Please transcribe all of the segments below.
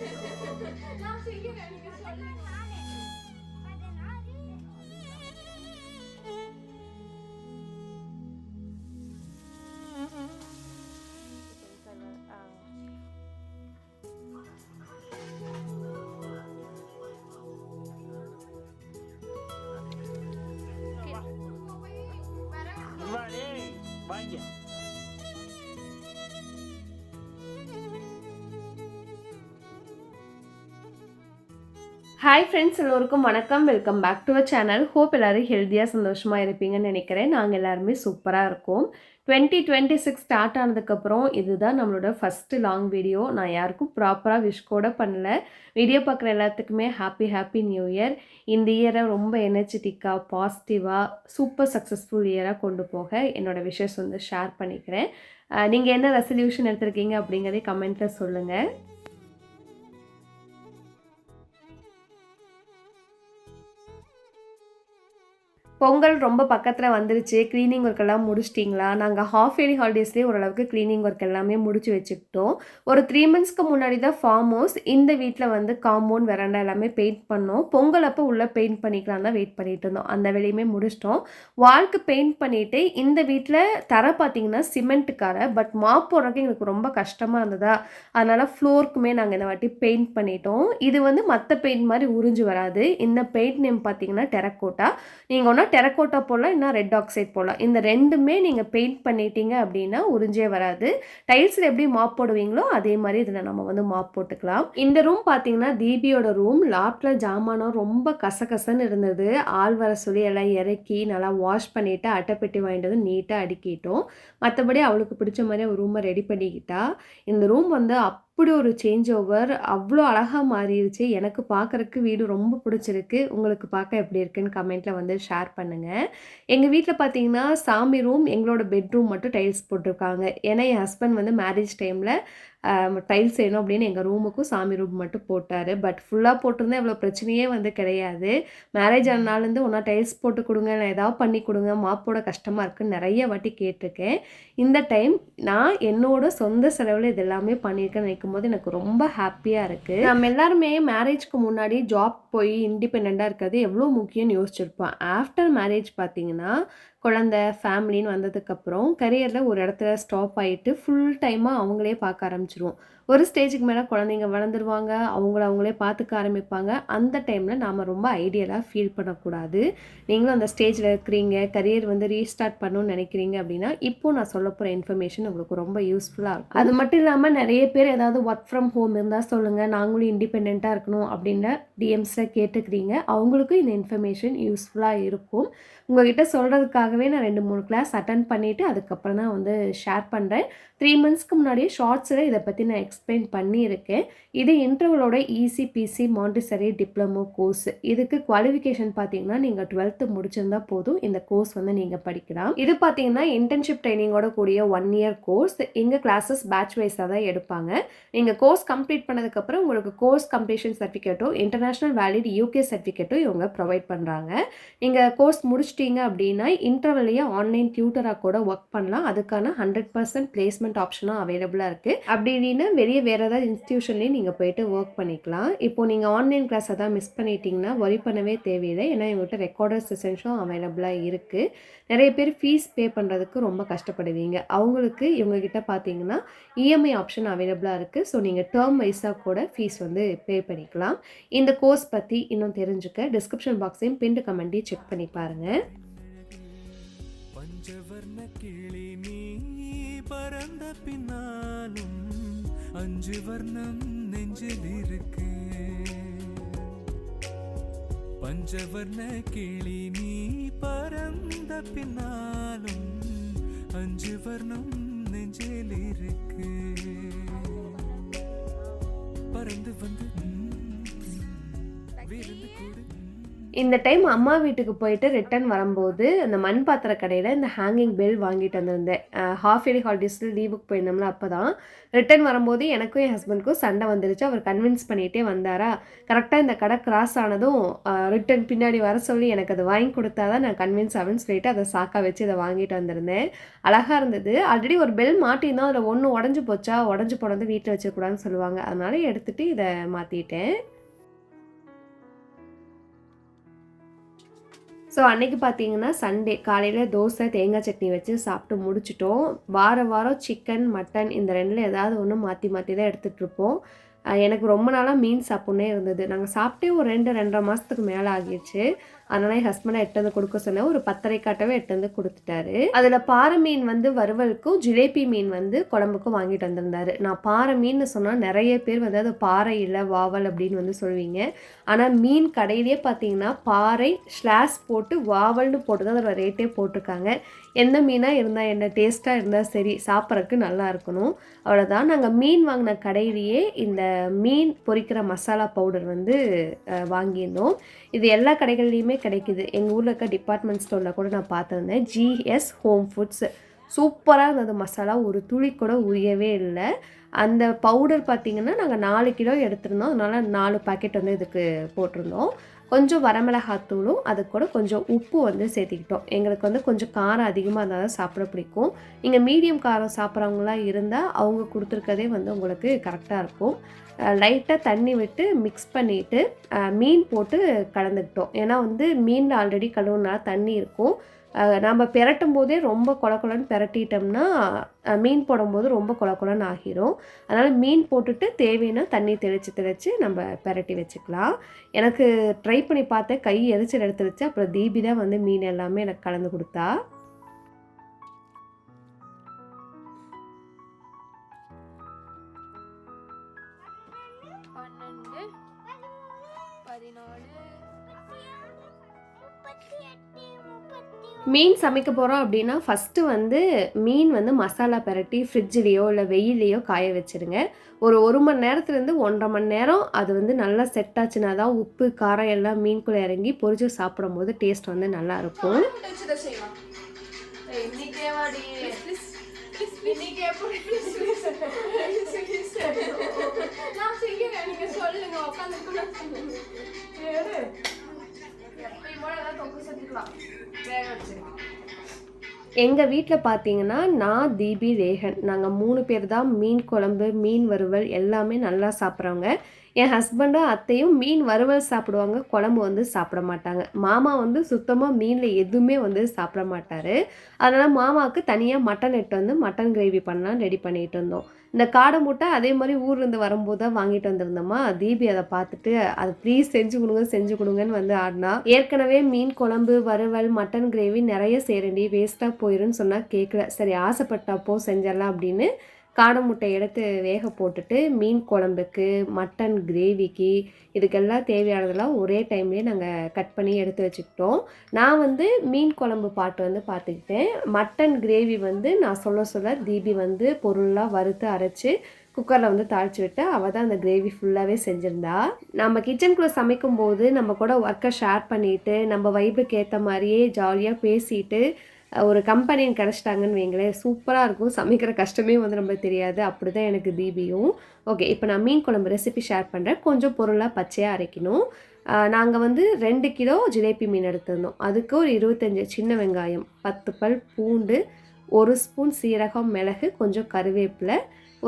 நான் செய்யறேன் நீங்க சொல்லுங்க ஹாய் ஃப்ரெண்ட்ஸ் எல்லோருக்கும் வணக்கம். Welcome back to a channel hope எல்லோரும் ஹெல்த்தியாக சந்தோஷமாக இருப்பீங்கன்னு நினைக்கிறேன். நாங்கள் எல்லாருமே சூப்பராக இருக்கோம். டுவெண்ட்டி டுவெண்ட்டி சிக்ஸ் ஸ்டார்ட் ஆனதுக்கப்புறம் இதுதான் நம்மளோட ஃபஸ்ட்டு லாங் வீடியோ நான் யாருக்கும் ப்ராப்பராக விஷ் கூட பண்ணல. வீடியோ பார்க்குற எல்லாத்துக்குமே ஹாப்பி ஹாப்பி நியூ இயர் இந்த இயரை ரொம்ப எனர்ஜெட்டிக்காக பாசிட்டிவாக சூப்பர் சக்ஸஸ்ஃபுல் இயராக கொண்டு போக என்னோடய விஷஸ் வந்து ஷேர் பண்ணிக்கிறேன். நீங்கள் என்ன ரெசல்யூஷன் எடுத்திருக்கீங்க அப்படிங்கிறதே கமெண்ட்டில் சொல்லுங்கள் பொங்கல் ரொம்ப பக்கத்தில் வந்துருச்சு. க்ளீனிங் ஒர்க் எல்லாம் முடிச்சிட்டிங்களா? நாங்கள் ஹாஃப் இயர்லி ஹாலிடேஸ்லேயே ஓரளவுக்கு க்ளீனிங் ஒர்க் எல்லாமே முடிச்சு வச்சுக்கிட்டோம். ஒரு த்ரீ மந்த்ஸ்க்கு முன்னாடி தான் ஃபார்ம் ஹவுஸ் இந்த வீட்டில் வந்து காம்பவுண்ட் வெரண்டா எல்லாமே பெயிண்ட் பண்ணோம். பொங்கல் அப்போ உள்ளே பெயிண்ட் பண்ணிக்கலாம் தான் வெயிட் பண்ணிட்டு இருந்தோம். அந்த வேலையுமே முடிச்சிட்டோம். வால்க்கு பெயிண்ட் பண்ணிவிட்டு இந்த வீட்டில் தர பார்த்தீங்கன்னா சிமெண்ட்டுக்கார பட் மாப் போடுறதுக்கு எங்களுக்கு ரொம்ப கஷ்டமாக இருந்ததா? அதனால் ஃப்ளோருக்குமே நாங்கள் இந்த வாட்டி பெயிண்ட் பண்ணிட்டோம். இது வந்து மற்ற பெயிண்ட் மாதிரி உறிஞ்சு வராது. இந்த பெயிண்ட் நேம் பார்த்தீங்கன்னா டெரக்கோட்டா நீங்கள் ஒன்றா டெரக்கோட்டா போடலாம் இல்லை ரெட் ஆக்சைட் போடலாம். இந்த ரெண்டுமே நீங்கள் பெயிண்ட் பண்ணிட்டீங்க அப்படின்னா உறிஞ்சே வராது. டைல்ஸில் எப்படி மாப் போடுவீங்களோ அதே மாதிரி இதில் நம்ம வந்து மாப் போட்டுக்கலாம். இந்த ரூம் பார்த்தீங்கன்னா தீபியோட ரூம். லாப்டில் ஜாமானம் ரொம்ப கசகசன்னு இருந்தது. ஆள் வர சொல்லி எல்லாம் இறக்கி நல்லா வாஷ் பண்ணிவிட்டு அட்டைப்பெட்டி வாங்கிட்டு வந்து நீட்டாக அடுக்கிட்டோம். மற்றபடி அவளுக்கு பிடிச்ச மாதிரி ஒரு ரூமை ரெடி பண்ணிக்கிட்டா. இந்த ரூம் வந்து அப் அப்படி ஒரு சேஞ்ச் ஓவர் அவ்வளோ அழகாக மாறிடுச்சு எனக்கு பார்க்குறக்கு வீடு ரொம்ப பிடிச்சிருக்கு. உங்களுக்கு பார்க்க எப்படி இருக்குன்னு கமெண்ட்டில் வந்து ஷேர் பண்ணுங்கள் எங்கள் வீட்டில் பார்த்தீங்கன்னா சாமி ரூம் எங்களோட பெட்ரூம் மட்டும் டைல்ஸ் போட்டிருக்காங்க. ஏன்னா என் ஹஸ்பண்ட் வந்து மேரேஜ் டைமில் டைல்ஸ் வேணும் அப்படின்னு எங்கள் ரூமுக்கும் சாமி ரூம் மட்டும் போட்டார். பட் ஃபுல்லாக போட்டிருந்தா இவ்வளோ பிரச்சனையே வந்து கிடையாது. மேரேஜ் ஆனாலேருந்து ஒன்றா டைல்ஸ் போட்டு கொடுங்க நான் ஏதாவது பண்ணி கொடுங்க மாப்போட கஷ்டமாக இருக்குன்னு நிறைய வாட்டி கேட்டிருக்கேன். இந்த டைம் நான் என்னோட சொந்த செலவில் இது எல்லாமே பண்ணியிருக்கேன்னு நினைக்கும் போது எனக்கு ரொம்ப ஹாப்பியாக இருக்குது நம்ம எல்லாருமே மேரேஜ்க்கு முன்னாடி ஜாப் போய் இண்டிபெண்ட்டாக இருக்கிறது எவ்வளோ முக்கியம்னு யோசிச்சிருப்போம். ஆஃப்டர் மேரேஜ் பார்த்தீங்கன்னா குழந்த ஃபேமிலின்னு வந்ததுக்கப்புறம் கரியரில் ஒரு இடத்துல ஸ்டாப் ஆகிட்டு ஃபுல் டைமாக அவங்களே பார்க்க ஆரம்பிச்சிருவோம். ஒரு ஸ்டேஜுக்கு மேலே குழந்தைங்க வளர்ந்துருவாங்க அவங்கள அவங்களே பார்த்துக்க ஆரம்பிப்பாங்க. அந்த டைமில் நாம் ரொம்ப ஐடியலாக ஃபீல் பண்ணக்கூடாது. நீங்களும் அந்த ஸ்டேஜில் இருக்கிறீங்க கரியர் வந்து ரீஸ்டார்ட் பண்ணணும்னு நினைக்கிறீங்க அப்படின்னா இப்போ நான் சொல்ல போகிற இன்ஃபர்மேஷன் உங்களுக்கு ரொம்ப யூஸ்ஃபுல்லாக இருக்கும். அது மட்டும் இல்லாமல் நிறைய பேர் ஏதாவது ஒர்க் ஃப்ரம் ஹோம் இருந்தால் சொல்லுங்கள் நாங்களும் இண்டிபெண்ட்டாக இருக்கணும் அப்படின்னு டிஎம்ஸில் கேட்டுக்கிறீங்க அவங்களுக்கும் இந்த இன்ஃபர்மேஷன் யூஸ்ஃபுல்லாக இருக்கும். உங்ககிட்ட சொல்கிறதுக்காகவே நான் ரெண்டு மூணு கிளாஸ் அட்டன் பண்ணிவிட்டு அதுக்கப்புறம் தான் வந்து ஷேர் பண்ணுறேன் த்ரீ மந்த்ஸ்க்கு முன்னாடியே ஷார்ட்ஸில் இதை பற்றி நான் எக்ஸ்பிளைன் பண்ணியிருக்கேன். இது இன்டர்வலோட இசிபிசி மாண்டிசரி டிப்ளமோ கோர்ஸ் இதுக்கு குவாலிஃபிகேஷன் பார்த்தீங்கன்னா நீங்கள் டுவெல்த்து முடிச்சிருந்தா போதும். இந்த கோர்ஸ் வந்து நீங்கள் படிக்கலாம். இது பார்த்தீங்கன்னா இன்டர்ன்ஷிப் ட்ரைனிங்கோட கூடிய ஒன் இயர் கோர்ஸ் எங்கள் கிளாஸஸ் பேட்ச் வைஸாக தான் எடுப்பாங்க. நீங்கள் கோர்ஸ் கம்ப்ளீட் பண்ணதுக்கப்புறம் உங்களுக்கு கோர்ஸ் கம்ப்ளீஷன் சர்டிஃபிகேட்டோ இன்டர்நேஷ்னல் வேலிட் யூகே சர்டிஃபிகேட்டோ இவங்க ப்ரொவைட் பண்ணுறாங்க நீங்கள் கோர்ஸ் முடிச்சிட்டீங்க அப்படின்னா இன்டர்வல்லையே ஆன்லைன் டியூட்டராக கூட ஒர்க் பண்ணலாம். அதுக்கான ஹண்ட்ரட் பர்சன்ட் பிளேஸ்மெண்ட் ஆப்ஷனும் அவைலபிளாக இருக்குது அப்படி வெளியே வேறு ஏதாவது இன்ஸ்டியூஷன்லேயும் நீங்கள் போயிட்டு ஒர்க் பண்ணிக்கலாம். இப்போ நீங்கள் ஆன்லைன் கிளாஸ் அதான் மிஸ் பண்ணிட்டீங்கன்னா ஒரி பண்ணவே தேவையில்லை. ஏன்னா எங்கள்கிட்ட ரெக்கார்டர் செஷன்ஸும் அவைலபிளாக இருக்குது நிறைய பேர் ஃபீஸ் பே பண்ணுறதுக்கு ரொம்ப கஷ்டப்படுவீங்க. அவங்களுக்கு இவங்ககிட்ட பார்த்தீங்கன்னா இஎம்ஐ ஆப்ஷன் அவைலபிளாக இருக்குது ஸோ நீங்கள் டேர்ம் வைஸாக கூட ஃபீஸ் வந்து பே பண்ணிக்கலாம். இந்த கோர்ஸ் பற்றி இன்னும் தெரிஞ்சுக்க டிஸ்கிரிப்ஷன் பாக்ஸையும் பின்டு கமெண்ட்டையும் செக் பண்ணி பாருங்கள் பஞ்சவர்ண கிளி நீ பறந்த பின்னாலும் அஞ்சு வர்ணம் நெஞ்சில் இருக்கு. பஞ்சவர்ண கிளி நீ பறந்த பின்னாலும் அஞ்சு வர்ணம் நெஞ்சில் இருக்கு. பறந்து வந்து விருந்து கூடு. இந்த டைம் அம்மா வீட்டுக்கு போயிட்டு ரிட்டர்ன் வரும்போது அந்த மண் பாத்திர கடையில் இந்த ஹேங்கிங் பெல் வாங்கிட்டு வந்திருந்தேன். ஹாஃப் இயர்லி ஹாலிடேஸில் லீவுக்கு போயிருந்தோம்ல அப்போ தான் ரிட்டர்ன் வரும்போது எனக்கும் என் ஹஸ்பண்ட்க்கும் சண்டை வந்துருச்சு. அவர் கன்வின்ஸ் பண்ணிகிட்டே வந்தாரா? கரெக்டாக இந்த கடை கிராஸ் ஆனதும் ரிட்டர்ன் பின்னாடி வர சொல்லி எனக்கு அதை வாங்கி கொடுத்தா தான் நான் கன்வின்ஸ் ஆகுன்னு சொல்லிட்டு அதை சாக்கா வச்சு இதை வாங்கிட்டு வந்திருந்தேன். அழகாக இருந்தது. ஆல்ரெடி ஒரு பெல் மாட்டியிருந்தோம் அதில் ஒன்று உடஞ்சி போச்சா? உடஞ்சி போனது வீட்டில் வச்சுக்கூடாதுன்னு சொல்லுவாங்க. அதனால எடுத்துகிட்டு இதை மாற்றிட்டேன் ஸோ அன்னைக்கு பார்த்தீங்கன்னா சண்டே காலையில் தோசை தேங்காய் சட்னி வச்சு சாப்பிட்டு முடிச்சிட்டோம். வாரம் வாரம் சிக்கன் மட்டன் இந்த ரெண்டில் ஏதாவது ஒன்று மாற்றி மாற்றி தான் எடுத்துகிட்ருப்போம் எனக்கு ரொம்ப நாளாக மீன் சாப்பிட்னே இருந்தது. நாங்கள் சாப்பிட்டே ஒரு ரெண்டு ரெண்டரை மாதத்துக்கு மேலே ஆகிடுச்சு. அதனால் என் ஹஸ்பண்டை எட்டு வந்து கொடுக்க சொன்னேன் ஒரு பத்தரை காட்டவே எட்டு வந்து கொடுத்துட்டாரு. அதில் பாறை மீன் வந்து வறுவலுக்கும் ஜிலேபி மீன் வந்து குழம்புக்கும் வாங்கிட்டு வந்திருந்தாரு. நான் பாறை மீன் சொன்னால் நிறைய பேர் வந்து அது பாறை இல்லை வாவல் அப்படின்னு வந்து சொல்லுவீங்க. ஆனால் மீன் கடையிலே பார்த்தீங்கன்னா பாறை ஸ்லாஸ் போட்டு வாவல்னு போட்டு தான் அதோட ரேட்டே போட்டிருக்காங்க. எந்த மீனாக இருந்தால் என்ன டேஸ்ட்டாக இருந்தால் சரி சாப்பிட்றதுக்கு நல்லா இருக்கணும். அவ்வளோதான் நாங்கள் மீன் வாங்கின கடையிலேயே இந்த மீன் பொரிக்கிற மசாலா பவுடர் வந்து வாங்கியிருந்தோம். இது எல்லா கடைகள்லையுமே கிடைக்குது. எங்கள் ஊரில் இருக்க டிபார்ட்மெண்ட் ஸ்டோரில் கூட நான் பார்த்துருந்தேன். ஜிஎஸ் ஹோம் ஃபுட்ஸ் சூப்பராக இருந்தது. மசாலா ஒரு துளி கூட உரியவே இல்லை. அந்த பவுடர் பார்த்திங்கன்னா நாங்கள் நாலு கிலோ எடுத்திருந்தோம். அதனால் நாலு பாக்கெட் வந்து இதுக்கு போட்டிருந்தோம். கொஞ்சம் வரமிளகாத்தூளும் அது கூட கொஞ்சம் உப்பு வந்து சேர்த்திக்கிட்டோம். எங்களுக்கு வந்து கொஞ்சம் காரம் அதிகமாக இருந்தால் தான் சாப்பிட பிடிக்கும். நீங்கள் மீடியம் காரம் சாப்பிட்றவங்களா இருந்தால் அவங்க கொடுத்துருக்கதே வந்து உங்களுக்கு கரெக்டாக இருக்கும். லைட்டாக தண்ணி விட்டு மிக்ஸ் பண்ணிவிட்டு மீன் போட்டு கலந்துக்கிட்டோம். ஏன்னா வந்து மீனில் ஆல்ரெடி கழுவுனால தண்ணி இருக்கும். நம்ம பெரட்டும் போதே ரொம்ப கொல கொலன்னு பெரட்டிட்டோம்னா மீன் போடும்போது ரொம்ப கொல ஆகிரும். அதனால் மீன் போட்டுட்டு தேவைன்னா தண்ணி தெளித்து தெளித்து நம்ம பெரட்டி வச்சுக்கலாம். எனக்கு ட்ரை பண்ணி பார்த்தேன். கை எரிச்சல் எடுத்துருச்சு அப்புறம் தீபி தான் வந்து மீன் எல்லாமே எனக்கு கலந்து கொடுத்தா. மீன் சமைக்க போகிறோம் அப்படின்னா ஃபஸ்ட்டு வந்து மீன் வந்து மசாலா பெரட்டி ஃப்ரிட்ஜ்லேயோ இல்லை வெயிலையோ காய வச்சுருங்க. ஒரு ஒரு மணி நேரத்துலேருந்து ஒன்றரை மணி நேரம் அது வந்து நல்லா செட் ஆச்சுனா தான் உப்பு காரம் எல்லாம் மீன்குள்ளே இறங்கி பொரிச்சு சாப்பிடும் போது டேஸ்ட் வந்து நல்லா இருக்கும். வச்சுதான் செய்யலாம் இன்னைக்கே வாடி. இன்னைக்கு எப்படி நான் செய்யறேன். நீங்க சொல்லுங்க. உட்காந்து எப்பயும் போல ஏதாவது தொக்கு செஞ்சுக்கலாம் வேக வச்சிருக்கேன் எங்கள் வீட்டில் பார்த்தீங்கன்னா நான் தீபி ரேகன். நாங்கள் மூணு பேர் தான் மீன் குழம்பு மீன் வறுவல் எல்லாமே நல்லா சாப்பிட்றவங்க. என் ஹஸ்பண்டும் அத்தையும் மீன் வறுவல் சாப்பிடுவாங்க குழம்பு வந்து சாப்பிட மாட்டாங்க. மாமா வந்து சுத்தமாக மீனில் எதுவுமே வந்து சாப்பிட மாட்டார். அதனால் மாமாவுக்கு தனியாக மட்டன் எட்டு வந்து மட்டன் கிரேவி பண்ணலாம் ரெடி பண்ணிகிட்டு இருந்தோம். இந்த காடை மூட்டை அதே மாதிரி ஊர்லேருந்து வரும்போது தான் வாங்கிட்டு வந்திருந்தோமா தீபி அதை பார்த்துட்டு அதை ப்ளீஸ் செஞ்சு கொடுங்க செஞ்சு கொடுங்கன்னு வந்து ஆடினா ஏற்கனவே மீன் குழம்பு வறுவல் மட்டன் கிரேவி நிறைய செய்கிறேன்டி வேஸ்ட்டாக போயிருன்னு சொன்னால் கேட்கல. சரி ஆசைப்பட்டப்போ செஞ்சிடலாம் அப்படின்னு காண முட்டை எடுத்து வேக போட்டுட்டு மீன் குழம்புக்கு மட்டன் கிரேவிக்கு இதுக்கெல்லாம் தேவையானதெல்லாம் ஒரே டைம்லேயே நாங்கள் கட் பண்ணி எடுத்து வச்சுக்கிட்டோம். நான் வந்து மீன் குழம்பு பாட்டு வந்து பார்த்துக்கிட்டேன் மட்டன் கிரேவி வந்து நான் சொல்ல சொல்ல தீபி வந்து பொருளாக வறுத்து அரைச்சி குக்கரில் வந்து தாளித்து விட்டு அவள் தான் அந்த கிரேவி ஃபுல்லாகவே செஞ்சுருந்தா. நம்ம கிச்சனுக்குள்ளே சமைக்கும் போது நம்ம கூட ஒர்க்கை ஷேர் பண்ணிட்டு நம்ம வைபுக்கு ஏற்ற மாதிரியே ஜாலியாக பேசிட்டு ஒரு கம்பெனின்னு கிடச்சிட்டாங்கன்னு வைங்களேன் சூப்பராக இருக்கும். சமைக்கிற கஷ்டமே வந்து நம்மளுக்கு தெரியாது. அப்படி தான் எனக்கு தீபியும். ஓகே இப்போ நான் மீன் குழம்பு ரெசிபி ஷேர் பண்ணுறேன் கொஞ்சம் பொருளாக பச்சையாக அரைக்கணும். நாங்கள் வந்து ரெண்டு கிலோ ஜிலேபி மீன் எடுத்திருந்தோம். அதுக்கு ஒரு இருபத்தஞ்சி சின்ன வெங்காயம் பத்து பல் பூண்டு ஒரு ஸ்பூன் சீரகம் மிளகு கொஞ்சம் கருவேப்பிலை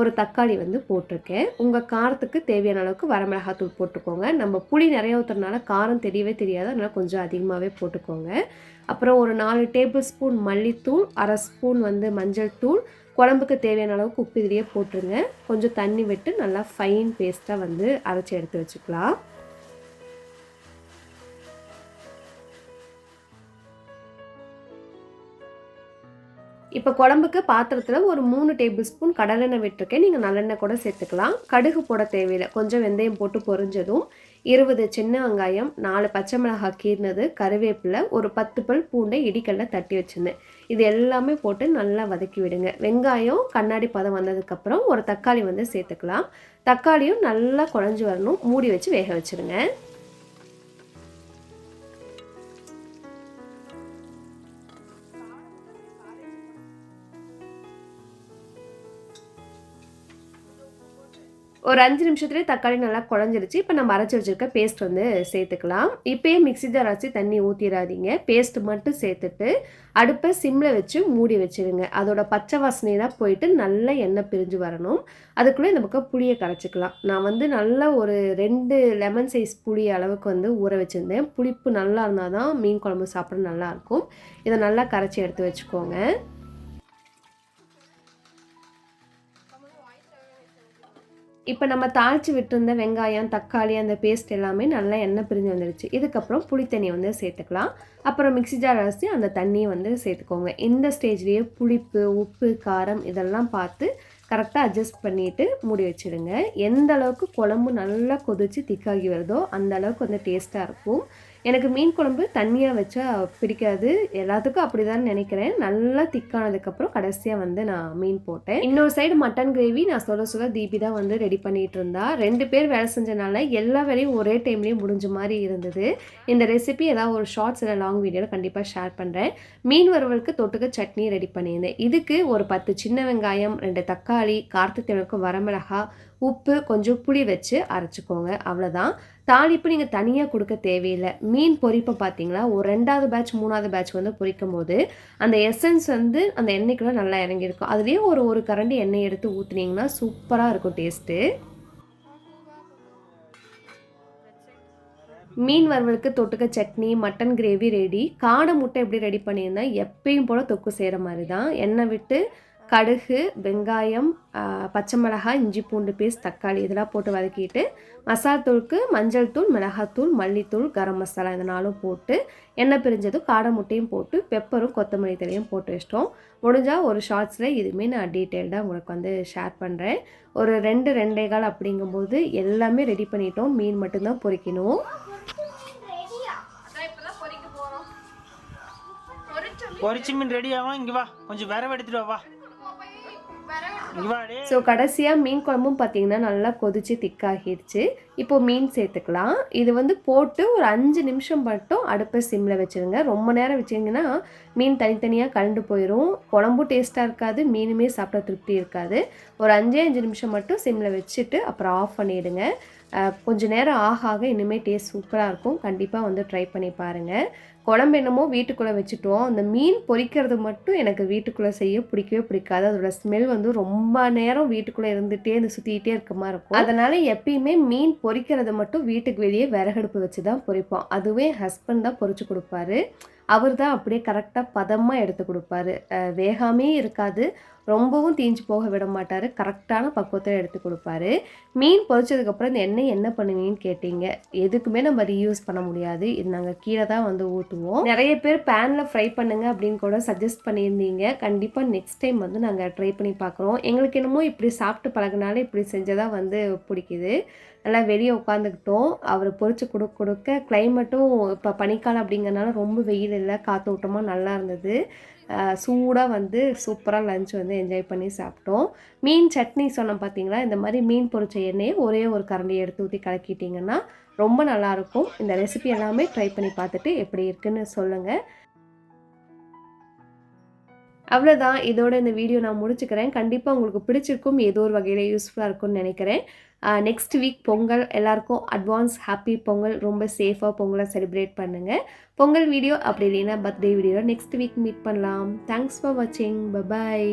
ஒரு தக்காளி வந்து போட்டிருக்கேன். உங்கள் காரத்துக்கு தேவையான அளவுக்கு வரமிளகாத்தூள் போட்டுக்கோங்க. நம்ம புளி நிறைய ஊற்றுறதுனால காரம் தெரியவே தெரியாது. அதனால் கொஞ்சம் அதிகமாகவே போட்டுக்கோங்க. அப்புறம் ஒரு நாலு டேபிள் ஸ்பூன் மல்லித்தூள் அரை ஸ்பூன் வந்து மஞ்சள் தூள். குழம்புக்கு தேவையான அளவுக்கு உப்பு இதிலேயே போட்டுருங்க. கொஞ்சம் தண்ணி விட்டு நல்லா ஃபைன் பேஸ்ட்டாக வந்து அரைச்சி எடுத்து வச்சுக்கலாம். இப்போ குழம்புக்கு பாத்திரத்தில் ஒரு மூணு டேபிள் ஸ்பூன் கடலெண்ணெய் விட்டுருக்கேன். நீங்கள் நல்லெண்ணெய் கூட சேர்த்துக்கலாம். கடுகு போட தேவையில்லை. கொஞ்சம் வெந்தயம் போட்டு பொரிஞ்சதும் இருபது சின்ன வெங்காயம் நாலு பச்சை மிளகாய் கீர்னது கருவேப்பிலை ஒரு பத்து பல் பூண்டை இடிக்கல்ல தட்டி வச்சுருந்தேன். இது எல்லாமே போட்டு நல்லா வதக்கி விடுங்க. வெங்காயம் கண்ணாடி பதம் வந்ததுக்கப்புறம் ஒரு தக்காளி வந்து சேர்த்துக்கலாம். தக்காளியும் நல்லா குழஞ்சி வரணும். மூடி வச்சு வேக வச்சுருங்க. ஒரு அஞ்சு நிமிஷத்துலேயே தக்காளி நல்லா குழஞ்சிருச்சு. இப்போ நம்ம அரைச்சி வச்சுருக்க பேஸ்ட் வந்து சேர்த்துக்கலாம். இப்போயே மிக்ஸி ஜார் அரைச்சி தண்ணி ஊற்றிடாதீங்க பேஸ்ட் மட்டும் சேர்த்துட்டு அடுப்பை சிம்மில் வச்சு மூடி வச்சுருங்க. அதோட பச்சை வாசனையெல்லாம் போயிட்டு நல்லா எண்ணெய் பிரிஞ்சு வரணும். அதுக்குள்ளே இந்த பக்கம் புளியை கரைச்சிக்கலாம். நான் வந்து நல்லா ஒரு ரெண்டு லெமன் சைஸ் புளி அளவுக்கு வந்து ஊற வச்சுருந்தேன். புளிப்பு நல்லா இருந்தால் தான் மீன் குழம்பு சாப்பிட நல்லாயிருக்கும் இதை நல்லா கரைச்சி எடுத்து வச்சுக்கோங்க. இப்போ நம்ம தாளித்து விட்டுருந்த வெங்காயம் தக்காளி அந்த பேஸ்ட் எல்லாமே நல்லா எண்ணெய் பிரிஞ்சு வந்துடுச்சு இதுக்கப்புறம் புளி தண்ணி வந்து சேர்த்துக்கலாம். அப்புறம் மிக்ஸி ஜார் அரைச்சி அந்த தண்ணியை வந்து சேர்த்துக்கோங்க. இந்த ஸ்டேஜ்லேயே புளிப்பு உப்பு காரம் இதெல்லாம் பார்த்து கரெக்டாக அட்ஜஸ்ட் பண்ணிவிட்டு மூடி வச்சுடுங்க. எந்த அளவுக்கு குழம்பு நல்லா கொதிச்சு திக்காகி வருதோ அந்த அளவுக்கு வந்து டேஸ்ட்டாக இருக்கும். எனக்கு மீன் குழம்பு தண்ணியாக வச்சா பிடிக்காது. எல்லாத்துக்கும் அப்படி தான் நினைக்கிறேன். நல்லா திக்கானதுக்கப்புறம் கடைசியாக வந்து நான் மீன் போட்டேன். இன்னொரு சைடு மட்டன் கிரேவி நான் சொல்ல சொல்ல தீபி தான் வந்து ரெடி பண்ணிகிட்டு இருந்தா. ரெண்டு பேர் வேலை செஞ்சனால எல்லா வேலையும் ஒரே டைம்லேயும் முடிஞ்ச மாதிரி இருந்தது. இந்த ரெசிபி ஏதாவது ஒரு ஷார்ட்ஸ் இல்லை லாங் வீடியோவில் கண்டிப்பாக ஷேர் பண்ணுறேன் மீன் வறுவலுக்கு தொட்டுக்க சட்னி ரெடி பண்ணியிருந்தேன். இதுக்கு ஒரு பத்து சின்ன வெங்காயம் ரெண்டு தக்காளி கார்த்திகனுக்கு வரமிளகா உப்பு கொஞ்சம் புளி வச்சு அரைச்சிக்கோங்க. அவ்வளோதான் தாளிப்பு நீங்கள் தனியாக கொடுக்க தேவையில்லை. மீன் பொரிப்பை பார்த்தீங்களா? ஒரு ரெண்டாவது பேட்ச் மூணாவது பேட்ச் வந்து பொரிக்கும் போது அந்த எசன்ஸ் வந்து அந்த எண்ணெய்க்குள்ள நல்லா இறங்கியிருக்கும். அதுலேயே ஒரு ஒரு கரண்டி எண்ணெய் எடுத்து ஊற்றுனீங்கன்னா சூப்பராக இருக்கும் டேஸ்ட்டு மீன் வறுவலுக்கு தொட்டுக்க சட்னி மட்டன் கிரேவி ரெடி காடை முட்டை எப்படி ரெடி பண்ணியிருந்தால் எப்பயும் போல் தொக்கு செய்கிற மாதிரி தான் எண்ணெய் விட்டு கடுகு வெங்காயம் பச்சை மிளகாய் இஞ்சி பூண்டு பேஸ்ட் தக்காளி இதெல்லாம் போட்டு வதக்கிட்டு மசால் தூளுக்கு மஞ்சள் தூள் மிளகாத்தூள் மல்லித்தூள் கரம் மசாலா இந்த நாளும் போட்டு எண்ணெய் பிரிஞ்சதும் காடை முட்டையும் போட்டு பெப்பரும் கொத்தமல்லி தலையும் போட்டு வச்சிட்டோம். முடிஞ்சால் ஒரு ஷார்ட்ஸில் இதுவுமே நான் டீட்டெயில்டாக உங்களுக்கு வந்து ஷேர் பண்ணுறேன் ஒரு ரெண்டு ரெண்டே கால் அப்படிங்கும்போது எல்லாமே ரெடி பண்ணிட்டோம். மீன் மட்டும்தான் பொரிக்கணும் ரெடியா அதான் இப்பதான் பொரிக்க போறோம். பொரிச்ச மீன் பொரிச்சு மீன் ரெடி ஆகும் இங்க வா. கொஞ்சம் விரவு எடுத்துட்டு வா. ஸோ கடைசியாக மீன் குழம்பும் பார்த்தீங்கன்னா நல்லா கொதிச்சு திக்காகிடுச்சு. இப்போ மீன் சேர்த்துக்கலாம். இது வந்து போட்டு ஒரு அஞ்சு நிமிஷம் மட்டும் அடுப்பை சிம்மில் வச்சுருங்க. ரொம்ப நேரம் வச்சிங்கன்னா மீன் தனித்தனியாக கலண்டு போயிடும் குழம்பும் டேஸ்ட்டாக இருக்காது மீனுமே சாப்பிட திருப்தி இருக்காது. ஒரு அஞ்சே அஞ்சு நிமிஷம் மட்டும் சிம்மில் வச்சுட்டு அப்புறம் ஆஃப் பண்ணிவிடுங்க கொஞ்சம் நேரம் ஆக ஆக இன்னுமே டேஸ்ட் சூப்பராக இருக்கும். கண்டிப்பாக வந்து ட்ரை பண்ணி பாருங்கள் குழம்பு என்னமோ வீட்டுக்குள்ளே வச்சுட்டோம். அந்த மீன் பொரிக்கிறது மட்டும் எனக்கு வீட்டுக்குள்ளே செய்ய பிடிக்கவே பிடிக்காது. அதோட ஸ்மெல் வந்து ரொம்ப நேரம் வீட்டுக்குள்ளே இருந்துகிட்டே இருந்து சுற்றிக்கிட்டே இருக்க மாதிரி இருக்கும். அதனால் எப்பயுமே மீன் பொரிக்கிறது மட்டும் வீட்டுக்கு வெளியே விறகடுப்பு வச்சு தான் பொரிப்போம். அதுவே ஹஸ்பண்ட் தான் பொரிச்சு கொடுப்பாரு. அவர் தான் அப்படியே கரெக்டாக பதமாக எடுத்து கொடுப்பாரு. வேகாமே இருக்காது. ரொம்பவும் தீஞ்சு போக விட மாட்டார். கரெக்டான பக்குவத்தில் எடுத்து கொடுப்பாரு. மீன் பொரிச்சதுக்கப்புறம் இந்த எண்ணெய் என்ன பண்ணுவீங்கன்னு கேட்டீங்க. எதுக்குமே நம்ம ரீயூஸ் பண்ண முடியாது. இது நாங்கள் கீழே தான் வந்து ஊற்றுவோம் நிறைய பேர் பேனில் ஃப்ரை பண்ணுங்க அப்படின்னு கூட சஜஸ்ட் பண்ணியிருந்தீங்க. கண்டிப்பாக நெக்ஸ்ட் டைம் வந்து நாங்கள் ட்ரை பண்ணி பார்க்குறோம். எங்களுக்கு என்னமோ இப்படி சாப்பிட்டு பழகினால இப்படி செஞ்சதாக வந்து பிடிக்குது. நல்லா வெளியே உட்காந்துக்கிட்டோம். அவர் பொறிச்சு கொடுக்க கொடுக்க கிளைமேட்டும் இப்போ பனிக்காலம் அப்படிங்கிறனால ரொம்ப வெயில் இல்லை காத்தோட்டமாக நல்லா இருந்தது. சூடாக வந்து சூப்பராக லஞ்ச் வந்து என்ஜாய் பண்ணி சாப்பிட்டோம். மீன் சட்னி சொன்னோம் பார்த்தீங்களா இந்த மாதிரி மீன் பொரிச்ச எண்ணெயை ஒரே ஒரு கரண்டி எடுத்து ஊற்றி கலக்கிட்டிங்கன்னா ரொம்ப நல்லாயிருக்கும் இந்த ரெசிபி எல்லாமே ட்ரை பண்ணி பார்த்துட்டு எப்படி இருக்குன்னு சொல்லுங்கள் அவ்வளோதான் இதோட இந்த வீடியோ நான் முடிச்சுக்கிறேன். கண்டிப்பாக உங்களுக்கு பிடிச்சிருக்கும். ஏதோ ஒரு வகையில் யூஸ்ஃபுல்லாக இருக்கும்னு நினைக்கிறேன். Next week Pongal. எல்லாருக்கும் அட்வான்ஸ் ஹாப்பி பொங்கல். ரொம்ப சேஃபாக பொங்கலை செலிப்ரேட் பண்ணுங்கள் பொங்கல் வீடியோ அப்படி இல்லைன்னா birthday video next week meet பண்ணலாம். தேங்க்ஸ் ஃபார் வாட்சிங் பபாய்